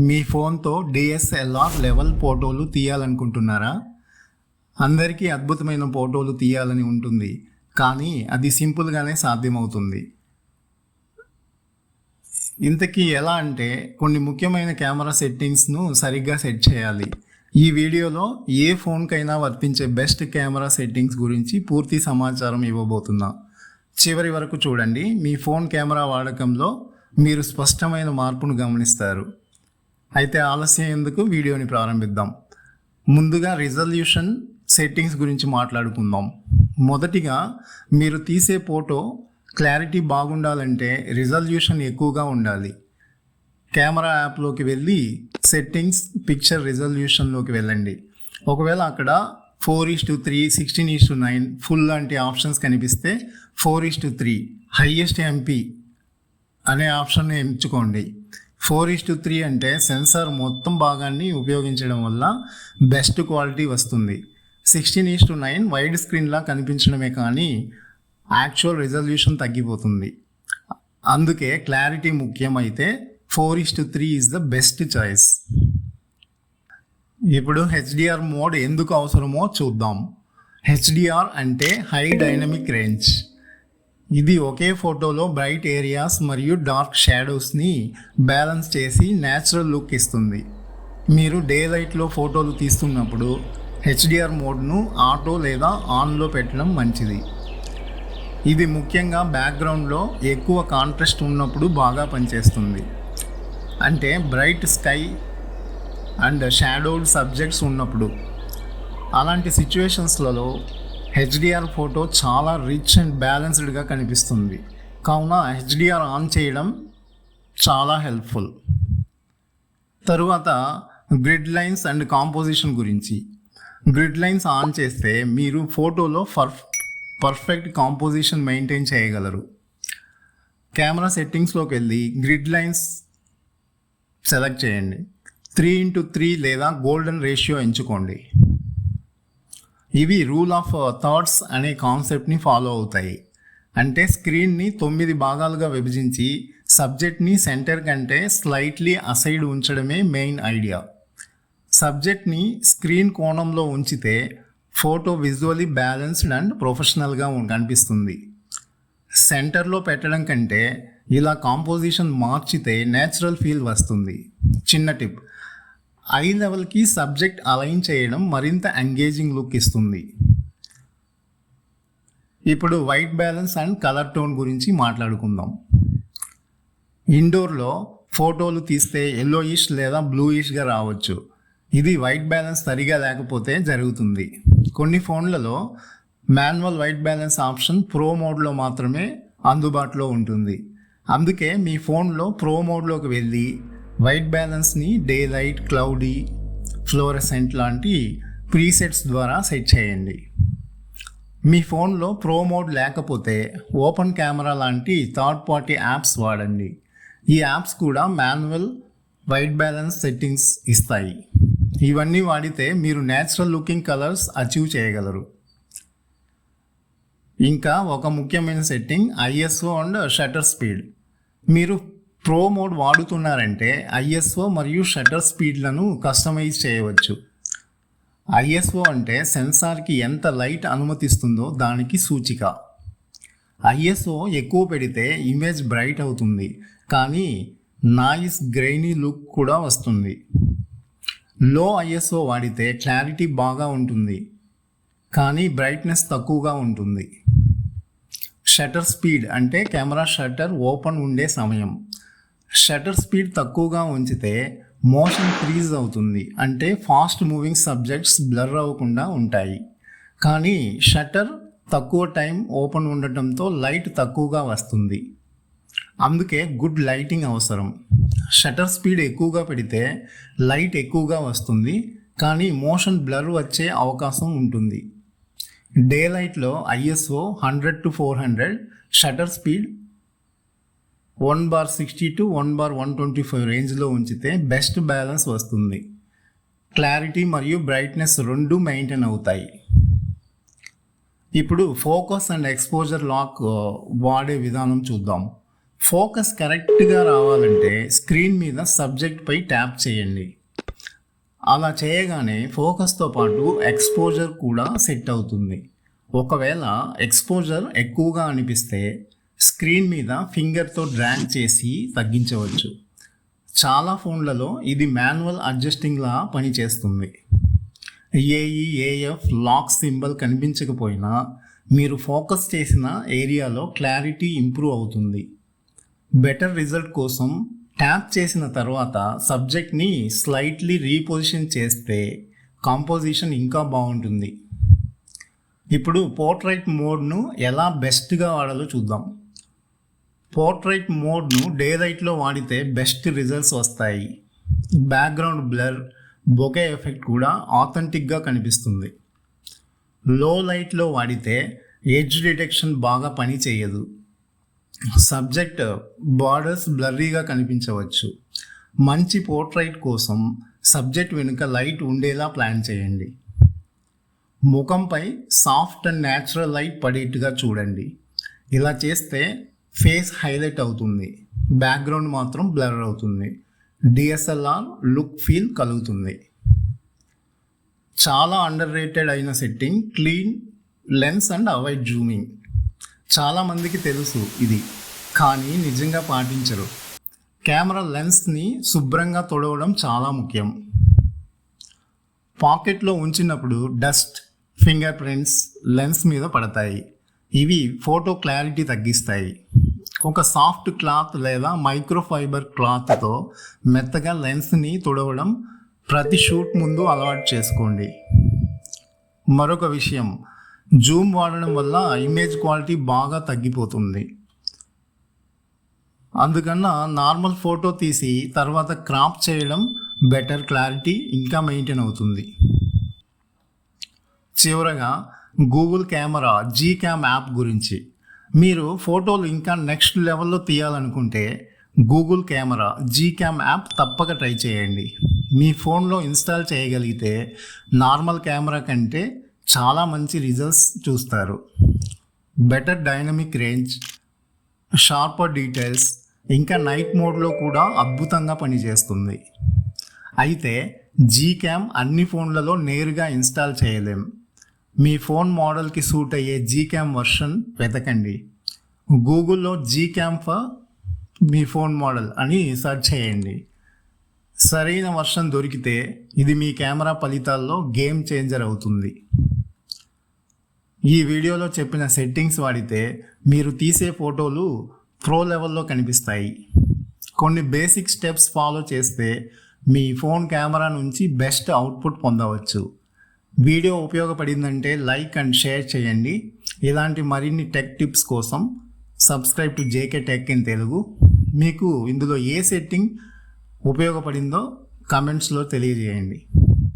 మీ ఫోన్తో DSLR level ఫోటోలు తీయాలనుకుంటున్నారా? అందరికీ అద్భుతమైన ఫోటోలు తీయాలని ఉంటుంది కానీ అది సింపుల్గానే సాధ్యమవుతుంది. ఇంతకీ ఎలా అంటే కొన్ని ముఖ్యమైన కెమెరా సెట్టింగ్స్ను సరిగ్గా సెట్ చేయాలి. ఈ వీడియోలో ఏ ఫోన్కైనా వర్తించే బెస్ట్ కెమెరా సెట్టింగ్స్ గురించి పూర్తి సమాచారం ఇవ్వబోతున్నా. చివరి వరకు చూడండి మీ ఫోన్ కెమెరా వాడకంలో మీరు స్పష్టమైన మార్పును గమనిస్తారు. అయితే ఆలస్యం ఎందుకు వీడియోని ప్రారంభిద్దాం. ముందుగా రిజల్యూషన్ సెట్టింగ్స్ గురించి మాట్లాడుకుందాం. మొదటిగా మీరు తీసే ఫోటో క్లారిటీ బాగుండాలంటే రిజల్యూషన్ ఎక్కువగా ఉండాలి. కెమెరా యాప్లోకి వెళ్ళి సెట్టింగ్స్ పిక్చర్ రిజల్యూషన్లోకి వెళ్ళండి. ఒకవేళ అక్కడ four is to three sixteen is to nine full లాంటి ఆప్షన్స్ కనిపిస్తే four is to three highest MP అనే ఆప్షన్ ఎంచుకోండి. ఫోర్ ఈస్ టు త్రీ అంటే సెన్సార్ మొత్తం భాగాన్ని ఉపయోగించడం వల్ల బెస్ట్ క్వాలిటీ వస్తుంది. Sixteen is to nine wide స్క్రీన్లా కనిపించడమే కానీ యాక్చువల్ రిజల్యూషన్ తగ్గిపోతుంది. అందుకే clarity ముఖ్యమైతే four is to three is the best choice. ఇప్పుడు హెచ్డిఆర్ మోడ్ ఎందుకు అవసరమో చూద్దాం. హెచ్డిఆర్ అంటే హై డైనమిక్ రేంజ్. ఇది ఒకే ఫోటోలో బ్రైట్ ఏరియాస్ మరియు డార్క్ షాడోస్ని బ్యాలెన్స్ చేసి న్యాచురల్ లుక్ ఇస్తుంది. మీరు డే లైట్లో ఫోటోలు తీస్తున్నప్పుడు హెచ్డిఆర్ మోడ్ను ఆటో లేదా ఆన్లో పెట్టడం మంచిది. ఇది ముఖ్యంగా బ్యాక్గ్రౌండ్లో ఎక్కువ కాంట్రాస్ట్ ఉన్నప్పుడు బాగా పనిచేస్తుంది. అంటే bright sky and shadowed subjects ఉన్నప్పుడు. అలాంటి సిచ్యువేషన్స్లలో హెచ్డిఆర్ ఫోటో చాలా రిచ్ అండ్ బ్యాలెన్స్డ్గా కనిపిస్తుంది. కావున హెచ్డిఆర్ ఆన్ చేయడం చాలా హెల్ప్ఫుల్. తరువాత గ్రిడ్ లైన్స్ అండ్ కాంపోజిషన్ గురించి. గ్రిడ్ లైన్స్ ఆన్ చేస్తే మీరు ఫోటోలో పర్ఫ్ పర్ఫెక్ట్ కాంపోజిషన్ మెయింటైన్ చేయగలరు. కెమెరా సెట్టింగ్స్లోకి వెళ్ళి గ్రిడ్ లైన్స్ సెలెక్ట్ చేయండి. త్రీ ఇంటూ త్రీ లేదా గోల్డెన్ రేషియో ఎంచుకోండి. ఇవి రూల్ ఆఫ్ థాట్స్ అనే కాన్సెప్ట్ని ఫాలో అవుతాయి. అంటే స్క్రీన్ని తొమ్మిది భాగాలుగా విభజించి సబ్జెక్ట్ని సెంటర్ కంటే స్లైట్లీ అసైడ్ ఉంచడమే మెయిన్ ఐడియా సబ్జెక్ట్ని స్క్రీన్ కోణంలో ఉంచితే ఫోటో విజువలీ బ్యాలెన్స్డ్ అండ్ ప్రొఫెషనల్గా కనిపిస్తుంది. సెంటర్లో పెట్టడం కంటే ఇలా కాంపోజిషన్ మార్చితే నేచురల్ ఫీల్ వస్తుంది. చిన్న టిప్ ఐ లెవెల్కి సబ్జెక్ట్ అలైన్ చేయడం మరింత ఎంగేజింగ్ లుక్ ఇస్తుంది. ఇప్పుడు white balance and colour tone గురించి మాట్లాడుకుందాం. ఇండోర్లో ఫోటోలు తీస్తే ఎల్లోయిష్ లేదా బ్లూయిష్గా రావచ్చు. ఇది వైట్ బ్యాలెన్స్ సరిగా లేకపోతే జరుగుతుంది. కొన్ని ఫోన్లలో manual white balance option pro మోడ్లో మాత్రమే అందుబాటులో ఉంటుంది. అందుకే మీ ఫోన్లో ప్రో మోడ్లోకి వెళ్ళి వైట్ బ్యాలెన్స్ని డే లైట్ క్లౌడీ ఫ్లోరసెంట్ లాంటి ప్రీసెట్స్ ద్వారా సెట్ చేయండి. మీ ఫోన్లో ప్రో మోడ్ లేకపోతే ఓపెన్ కెమెరా లాంటి థర్డ్ పార్టీ యాప్స్ వాడండి. ఈ యాప్స్ కూడా మాన్యువల్ వైట్ బ్యాలెన్స్ సెట్టింగ్స్ ఇస్తాయి. ఇవన్నీ వాడితే మీరు నేచురల్ లుకింగ్ కలర్స్ అచీవ్ చేయగలరు. ఇంకా ఒక ముఖ్యమైన setting ISO and shutter speed. మీరు ప్రో మోడ్ వాడుతున్నారంటే ఐఎస్ఓ మరియు షట్టర్ స్పీడ్లను కస్టమైజ్ చేయవచ్చు. ఐఎస్ఓ అంటే సెన్సార్కి ఎంత లైట్ అనుమతిస్తుందో దానికి సూచిక. ఐఎస్ఓ ఎక్కువ పెడితే ఇమేజ్ బ్రైట్ అవుతుంది కానీ నాయిస్ గ్రైనీ లుక్ కూడా వస్తుంది. లో ఐఎస్ఓ వాడితే క్లారిటీ బాగా ఉంటుంది కానీ బ్రైట్నెస్ తక్కువగా ఉంటుంది. షటర్ స్పీడ్ అంటే కెమెరా షట్టర్ ఓపెన్ ఉండే సమయం. షటర్ స్పీడ్ తక్కువగా ఉంచితే మోషన్ ఫ్రీజ్ అవుతుంది. అంటే ఫాస్ట్ మూవింగ్ సబ్జెక్ట్స్ బ్లర్ అవ్వకుండా ఉంటాయి. కానీ షట్టర్ తక్కువ టైం ఓపెన్ ఉండటంతో లైట్ తక్కువగా వస్తుంది. అందుకే గుడ్ లైటింగ్ అవసరం. షటర్ స్పీడ్ ఎక్కువగా పెడితే లైట్ ఎక్కువగా వస్తుంది. కానీ మోషన్ బ్లర్ వచ్చే అవకాశం ఉంటుంది. డే లైట్లో ISO hundred to four hundred shutter speed one bar sixty to one bar one twenty five రేంజ్లో ఉంచితే బెస్ట్ బ్యాలెన్స్ వస్తుంది. క్లారిటీ మరియు బ్రైట్నెస్ రెండు మెయింటైన్ అవుతాయి. ఇప్పుడు ఫోకస్ అండ్ ఎక్స్పోజర్ లాక్ వాడే విధానం చూద్దాం. ఫోకస్ కరెక్ట్గా రావాలంటే స్క్రీన్ మీద సబ్జెక్ట్పై ట్యాప్ చేయండి. అలా చేయగానే ఫోకస్తో పాటు ఎక్స్పోజర్ కూడా సెట్ అవుతుంది. ఒకవేళ ఎక్స్పోజర్ ఎక్కువగా అనిపిస్తే స్క్రీన్ మీద ఫింగర్తో డ్రాగ్ చేసి తగ్గించవచ్చు. చాలా ఫోన్లలో ఇది మాన్యువల్ అడ్జస్టింగ్లా పనిచేస్తుంది. ఏఈఏఎఫ్ లాక్ సింబల్ కనిపించకపోయినా మీరు ఫోకస్ చేసిన ఏరియాలో క్లారిటీ ఇంప్రూవ్ అవుతుంది. బెటర్ రిజల్ట్ కోసం ట్యాప్ చేసిన తర్వాత సబ్జెక్ట్ని స్లైట్లీ రీపొజిషన్ చేస్తే కాంపోజిషన్ ఇంకా బాగుంటుంది. ఇప్పుడు పోర్ట్రైట్ మోడ్ను ఎలా బెస్ట్గా వాడాలో చూద్దాం. పోర్ట్రైట్ మోడ్ను డే లైట్లో వాడితే బెస్ట్ రిజల్ట్స్ వస్తాయి. బ్యాక్గ్రౌండ్ బ్లర్ బొకే ఎఫెక్ట్ కూడా ఆథెంటిక్గా కనిపిస్తుంది. లో లైట్లో వాడితే ఎడ్జ్ డిటెక్షన్ బాగా పని చేయదు. సబ్జెక్ట్ బార్డర్స్ బ్లర్రీగా కనిపించవచ్చు. మంచి పోర్ట్రైట్ కోసం సబ్జెక్ట్ వెనుక లైట్ ఉండేలా ప్లాన్ చేయండి. ముఖంపై సాఫ్ట్ అండ్ న్యాచురల్ లైట్ పడేట్టుగా చూడండి. ఇలా చేస్తే ఫేస్ హైలైట్ అవుతుంది. బ్యాక్గ్రౌండ్ మాత్రం బ్లర్ అవుతుంది. డిఎస్ఎల్ఆర్ లుక్ ఫీల్ కలుగుతుంది. చాలా అండర్ రేటెడ్ అయిన setting clean lens and avoid zooming చాలామందికి తెలుసు ఇది కానీ నిజంగా పాటించరు. కెమెరా లెన్స్ని శుభ్రంగా తొడవడం చాలా ముఖ్యం. పాకెట్లో ఉంచినప్పుడు డస్ట్ ఫింగర్ ప్రింట్స్ లెన్స్ మీద పడతాయి. ఇవి ఫోటో క్లారిటీ తగ్గిస్తాయి. ఒక సాఫ్ట్ క్లాత్ లేదా మైక్రోఫైబర్ క్లాత్తో మెత్తగా లెన్స్ని తుడవడం ప్రతి షూట్ ముందు అలవాటు చేసుకోండి. మరొక విషయం జూమ్ వాడడం వల్ల ఇమేజ్ క్వాలిటీ బాగా తగ్గిపోతుంది. అందుకన్నా నార్మల్ ఫోటో తీసి తర్వాత క్రాప్ చేయడం బెటర్ క్లారిటీ ఇంకా మెయింటైన్ అవుతుంది. చివరగా Google camera G cam app గురించి. మీరు ఫోటోలు ఇంకా నెక్స్ట్ లెవెల్లో తీయాలనుకుంటే Google camera G cam app తప్పక ట్రై చేయండి. మీ ఫోన్లో ఇన్స్టాల్ చేయగలిగితే నార్మల్ కెమెరా కంటే చాలా మంచి రిజల్ట్స్ చూస్తారు. Better dynamic range sharper details ఇంకా నైట్ మోడ్లో కూడా అద్భుతంగా పనిచేస్తుంది. అయితే జీ క్యామ్ అన్ని ఫోన్లలో నేరుగా ఇన్స్టాల్ చేయలేం. మీ ఫోన్ మోడల్కి సూట్ అయ్యే జీ క్యామ్ వర్షన్ వెతకండి. గూగుల్లో జీక్యామ్ ఫర్ మీ ఫోన్ మోడల్ అని సెర్చ్ చేయండి. సరైన వర్షన్ దొరికితే ఇది మీ కెమెరా ఫలితాల్లో గేమ్ చేంజర్ అవుతుంది. ఈ వీడియోలో చెప్పిన సెట్టింగ్స్ వాడితే మీరు తీసే ఫోటోలు ప్రో లెవెల్లో కనిపిస్తాయి. కొన్ని బేసిక్ స్టెప్స్ ఫాలో చేస్తే మీ ఫోన్ కెమెరా నుంచి బెస్ట్ అవుట్పుట్ పొందవచ్చు. వీడియో ఉపయోగపడిందంటే లైక్ అండ్ షేర్ చేయండి. ఇలాంటి మరిన్ని టెక్ టిప్స్ కోసం subscribe to JK tech in Telugu. మీకు ఇందులో ఏ సెట్టింగ్ ఉపయోగపడిందో కమెంట్స్లో తెలియజేయండి.